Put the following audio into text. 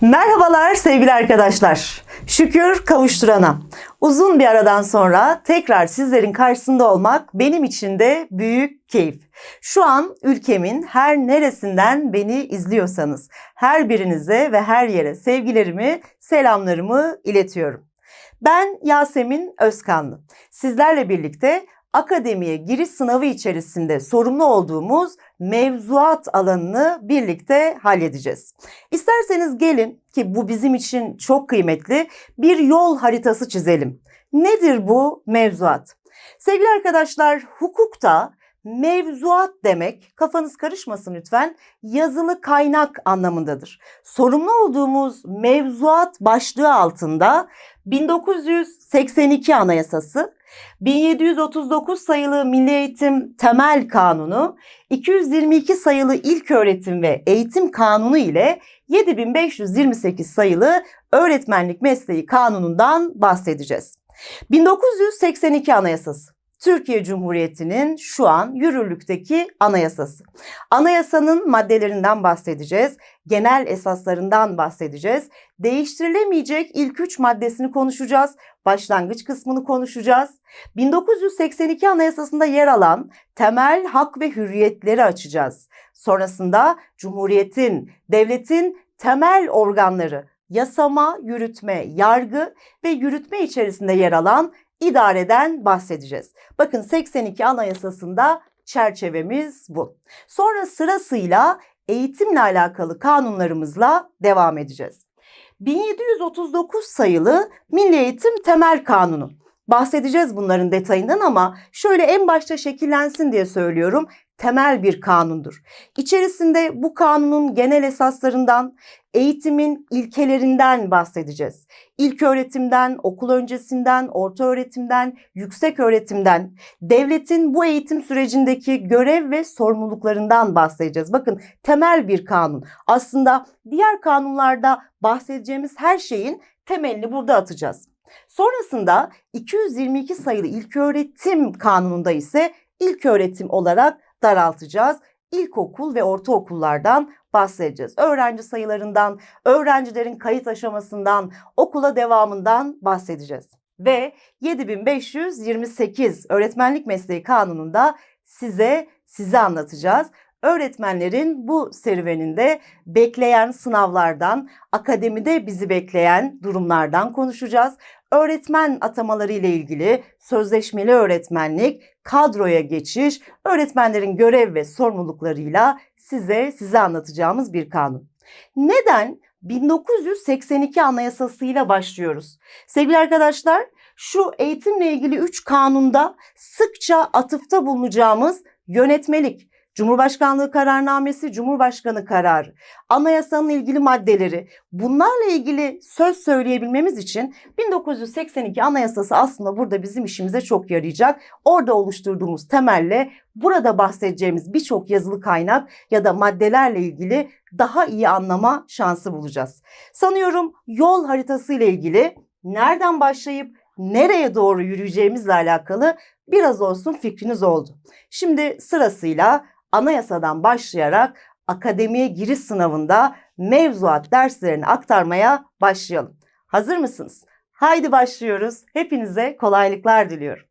Merhabalar sevgili arkadaşlar. Şükür kavuşturana. Uzun bir aradan sonra tekrar sizlerin karşısında olmak benim için de büyük keyif. Şu an ülkemin her neresinden beni izliyorsanız her birinize ve her yere sevgilerimi, selamlarımı iletiyorum. Ben Yasemin Özkanlı. Sizlerle birlikte akademiye giriş sınavı içerisinde sorumlu olduğumuz mevzuat alanını birlikte halledeceğiz. İsterseniz gelin ki bu bizim için çok kıymetli bir yol haritası çizelim. Nedir bu mevzuat? Sevgili arkadaşlar hukukta mevzuat demek kafanız karışmasın lütfen yazılı kaynak anlamındadır. Sorumlu olduğumuz mevzuat başlığı altında 1982 Anayasası, 1739 sayılı Milli Eğitim Temel Kanunu, 222 sayılı İlköğretim ve Eğitim Kanunu ile 7528 sayılı Öğretmenlik Mesleği Kanunu'ndan bahsedeceğiz. 1982 Anayasası Türkiye Cumhuriyeti'nin şu an yürürlükteki anayasası. Anayasanın maddelerinden bahsedeceğiz, genel esaslarından bahsedeceğiz. Değiştirilemeyecek ilk üç maddesini konuşacağız, başlangıç kısmını konuşacağız. 1982 Anayasası'nda yer alan temel hak ve hürriyetleri açacağız. Sonrasında Cumhuriyet'in, devletin temel organları, yasama, yürütme, yargı ve yürütme içerisinde yer alan idareden bahsedeceğiz. Bakın 82 Anayasası'nda çerçevemiz bu. Sonra sırasıyla eğitimle alakalı kanunlarımızla devam edeceğiz. 1739 sayılı Milli Eğitim Temel Kanunu. Bahsedeceğiz bunların detayından ama şöyle en başta şekillensin diye söylüyorum. Temel bir kanundur. İçerisinde bu kanunun genel esaslarından, eğitimin ilkelerinden bahsedeceğiz. İlk öğretimden, okul öncesinden, orta öğretimden, yüksek öğretimden, devletin bu eğitim sürecindeki görev ve sorumluluklarından bahsedeceğiz. Bakın temel bir kanun. Aslında diğer kanunlarda bahsedeceğimiz her şeyin temelini burada atacağız. Sonrasında 222 sayılı İlköğretim Kanunu'nda ise ilköğretim olarak daraltacağız. İlkokul ve ortaokullardan bahsedeceğiz. Öğrenci sayılarından, öğrencilerin kayıt aşamasından, okula devamından bahsedeceğiz. Ve 7528 Öğretmenlik Mesleği Kanunu'nda size size anlatacağız. Öğretmenlerin bu serüveninde bekleyen sınavlardan, akademide bizi bekleyen durumlardan konuşacağız. Öğretmen atamaları ile ilgili sözleşmeli öğretmenlik, kadroya geçiş, öğretmenlerin görev ve sorumluluklarıyla size size anlatacağımız bir kanun. Neden 1982 Anayasası'yla başlıyoruz? Sevgili arkadaşlar, şu eğitimle ilgili 3 kanunda sıkça atıfta bulunacağımız yönetmelik, Cumhurbaşkanlığı kararnamesi, Cumhurbaşkanı kararı, anayasanın ilgili maddeleri bunlarla ilgili söz söyleyebilmemiz için 1982 anayasası aslında burada bizim işimize çok yarayacak. Orada oluşturduğumuz temelle burada bahsedeceğimiz birçok yazılı kaynak ya da maddelerle ilgili daha iyi anlama şansı bulacağız. Sanıyorum yol haritası ile ilgili nereden başlayıp nereye doğru yürüyeceğimizle alakalı biraz olsun fikriniz oldu. Şimdi sırasıyla anayasadan başlayarak akademiye giriş sınavında mevzuat derslerini aktarmaya başlayalım. Hazır mısınız? Haydi başlıyoruz. Hepinize kolaylıklar diliyorum.